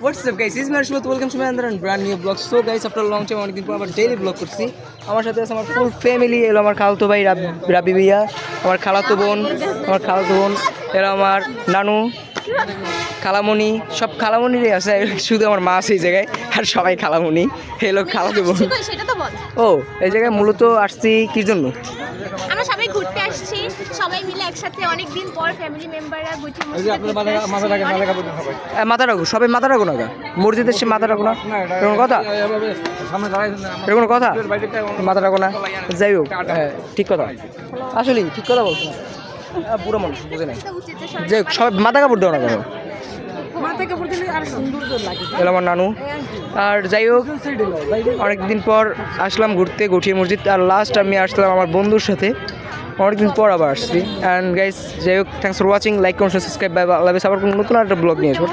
What's up guys is my Shubho welcome to my another brand new blog so guys after long time অনেকদিন পর আবার daily blog করছি। আমার সাথে আছে আমার ফুল ফ্যামিলি এলো আমার খালাতো ভাই রাব- রাবি ভাইয়া আমার খালাতো বোন আমার খালাতো বোন এলো আমার নানু খালামণি সব খালামণিরই আছে শুধু আমার মা আছে এই জায়গায় আর সবাই খালামণি। এলো খালাতো বোন। ও এই জায়গায় মূলত আসছি কি জন্য? সবাই ঘুরতে আসছি। সবাই মিলে একসাথে অনেক দিন পর ফ্যামিলি মেম্বাররা গুটি মাথা রাখো সবাই মাথা রাখো না গা। মসজিদের সে মাথা রাখো না। এরকম কথা? এরকম কথা? মাথা রাখো না। যাই হোক হ্যাঁ, ঠিক কথা। আসলে ঠিক কথা বলছো। বুড়ো মানুষ বুঝে নাই। যে সবাই মাথা কাপড় দেওয়া না কেন? এলো আমার নানু। আর যাই হোক অনেকদিন পর আসলাম ঘুরতে গঠিয়ে মসজিদ। আর লাস্ট আমি আসলাম আমার বন্ধুর সাথে। অনেকদিন পর আবার আসছি। অ্যান্ড গাইস যাই হোক থ্যাংকস ফর ওয়াচিং লাইক করুন সাবস্ক্রাইব বাই আল্লাহ। আবার কোনো নতুন একটা ব্লগ নিয়ে আসব।